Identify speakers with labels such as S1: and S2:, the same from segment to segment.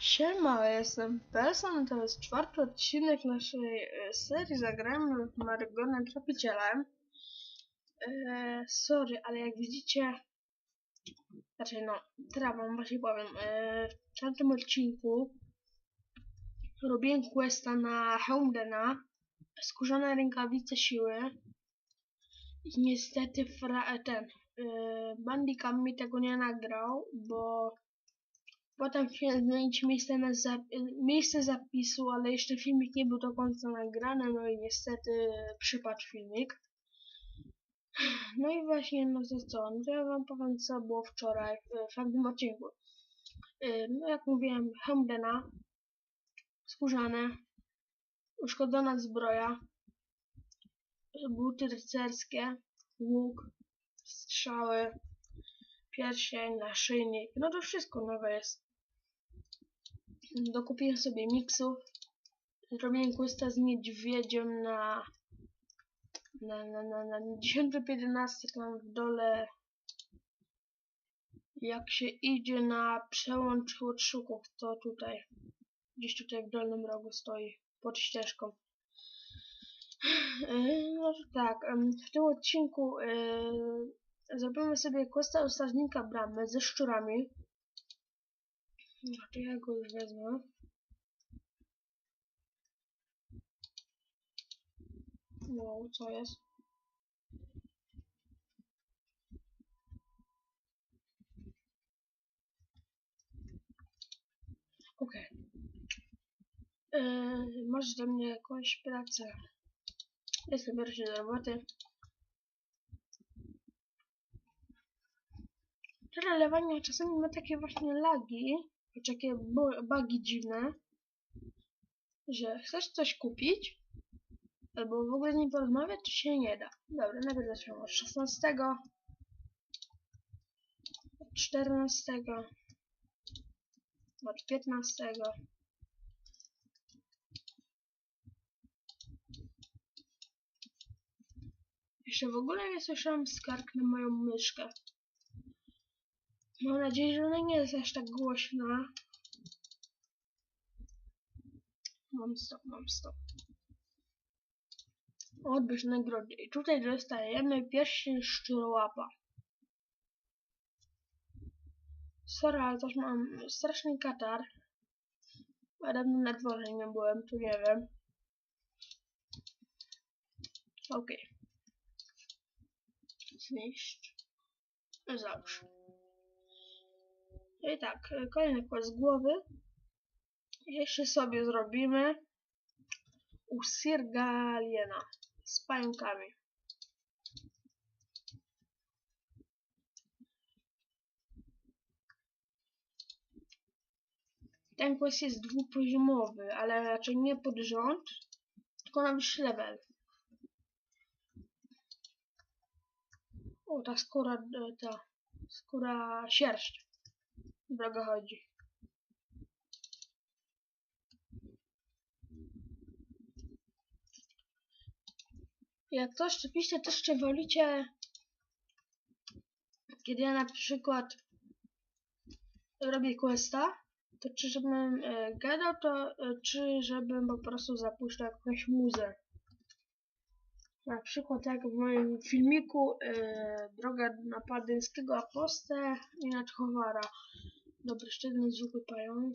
S1: Siema, jestem Person, to jest czwarty odcinek naszej e, serii Zagrajmy w Marygonem Tropicielem. E, sorry, ale jak widzicie, znaczy no, teraz wam właśnie powiem, e, w tamtym odcinku robiłem questa na Helmdena, skórzane rękawice siły i niestety fra, ten, e, Bandicam mi tego nie nagrał, bo Potem chciałem zmienić miejsce, na miejsce zapisu, ale jeszcze filmik nie był do końca nagrany, no i niestety przypadł filmik. No i właśnie, no to co, no to ja wam powiem co było wczoraj w tamtym odcinku. Y, No jak mówiłem, Hemdena, skórzane, uszkodzona zbroja, buty rycerskie, łuk, strzały, pierścień, naszyjnik, no to wszystko nowe jest dokupiłem sobie miksów. Zrobiłem questa z niedźwiedziem na na, na, na, na 10 lub 11 tam w dole jak się idzie na przełącz łotrzuków, to tutaj gdzieś tutaj w dolnym rogu stoi pod ścieżką. Yy, No to tak, w tym odcinku yy, zrobimy sobie questa osadnika bramy ze szczurami. No to ja go wezmę. No, co jest? Okej. Yy, masz do mnie jakąś pracę. Jestem pierwszy do roboty. Przelewanie czasami ma takie właśnie lagi, i takie bu- bugi dziwne, że chcesz coś kupić, albo w ogóle z nim porozmawiać, to się nie da. Dobra, najpierw zacznę od 16, od 14, od 15. Jeszcze w ogóle nie słyszałam skarg na moją myszkę. Mam nadzieję, że ona nie jest aż tak głośna. Mam stop, mam stop. Odbierz nagrody. I tutaj dostajemy pierścień szczurołapa. Sorry, ale też mam straszny katar. Dawno na dworze nie byłem, tu nie wiem. Okej. Zniszcz. Załóż. I tak, kolejny kład z głowy. Jeszcze sobie zrobimy u Sirgaliena z pająkami. Ten quest jest dwupoziomowy, ale raczej nie pod rząd, tylko na wyższy level. O, ta skóra, e, ta skóra sierść. Droga chodzi. Jak coś, piszcie też, czy wolicie, kiedy ja na przykład robię questa, to czy żebym e, gadał, to e, czy żebym po prostu zapuszczał jakąś muzę. Na przykład jak w moim filmiku e, Droga na Padyńskiego Apostę i na Czchowara. Dobry, sztywny, zwykły pająk.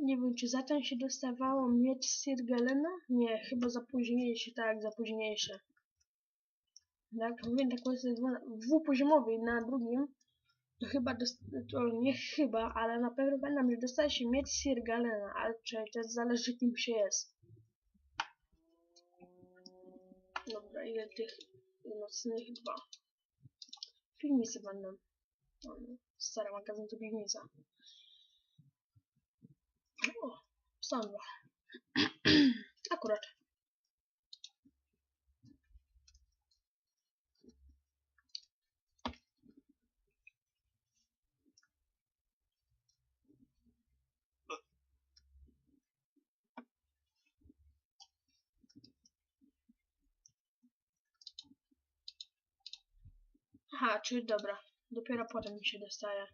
S1: Nie wiem, czy za ten się dostawało miecz Sirgelena? Nie, chyba za późniejszy, tak, za późniejszy. Jak mówię, tak jest dwupoziomowy na drugim to chyba, to nie chyba, ale na pewno pamiętam, że dostaje się miecz Sirgalena, ale to zależy kim się jest. Dobra, ile tych nocnych? Dwa. Piwnicy będą. No, Stary magazyn to piwnica. O, są dwa. Akurat. Aha, czyli dobra. Dopiero potem mi się dostaje.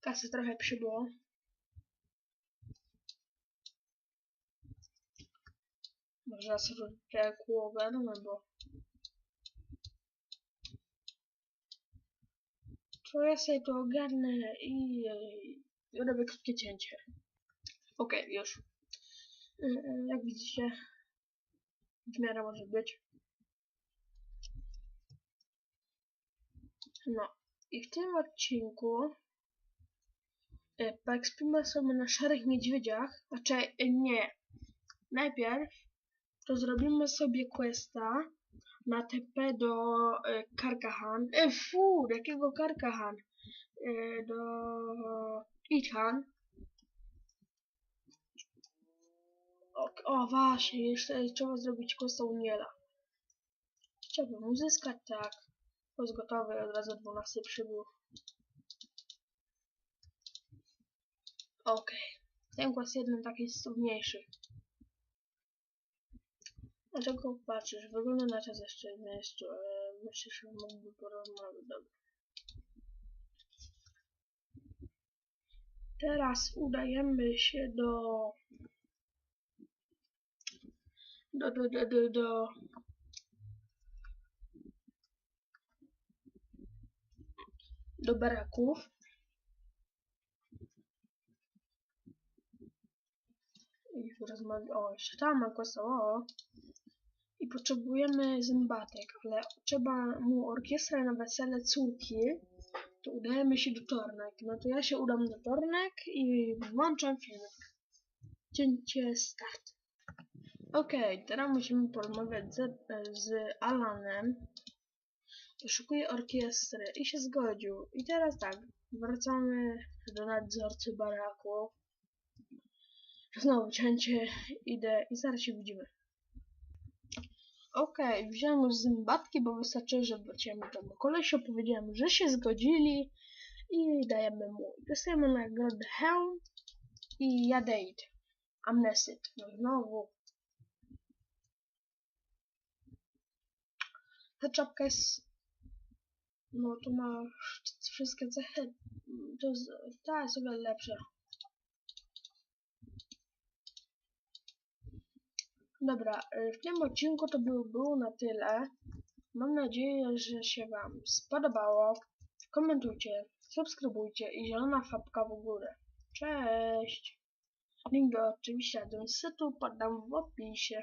S1: Kasy trochę przybyło. Może sobie głowę, no bo... To ja sobie to ogarnę i, i robię krótkie cięcie. Okej, już. Y, y, Jak widzicie, w miarę może być. No, i w tym odcinku y, poekspimy sobie na szarych niedźwiedziach. Znaczy, y, nie. Najpierw to zrobimy sobie questa na TP do y, Karkahan. E, fu, jakiego Karkahan? Y, do Ithan. O, o właśnie, jeszcze trzeba zrobić questa Uniela. Chciałbym uzyskać, tak. Jest gotowy, od razu 12 przybył. Okej. Ten quest jeden taki jest trudniejszy. Dlaczego patrzysz? Wygląda na czas jeszcze w miejscu. E, myślę, że mógłby porozmawiać. Dobra. Teraz udajemy się do... Do, do, do, do, do... Do baraków. I porozmawiać. O, jeszcze tam ma o. I potrzebujemy zębatek, ale trzeba mu orkiestrę na wesele córki. To udajemy się do Tornek. No to ja się udam do Tornek i włączam filmik. Cięcie start. Okej, okay, teraz musimy porozmawiać z, z Alanem. Poszukuję orkiestry i się zgodził. I teraz tak, wracamy do nadzorcy baraku. Znowu cięcie, idę i zaraz się widzimy. Okej, okay, wziąłem już zębatki, bo wystarczy, że wróciłem do kolesi, powiedziałem, że się zgodzili i dajemy mu. Dostajemy nagrodę Helm i Jadeit. Amnesyt. No znowu. Ta czapka jest... No to ma wszystkie cechy. To jest, ta jest o wiele lepsza. Dobra, y, w tym odcinku to by było na tyle. Mam nadzieję, że się Wam spodobało. Komentujcie, subskrybujcie i zielona fabka w górę. Cześć! Link do oczywiście sytu podam w opisie.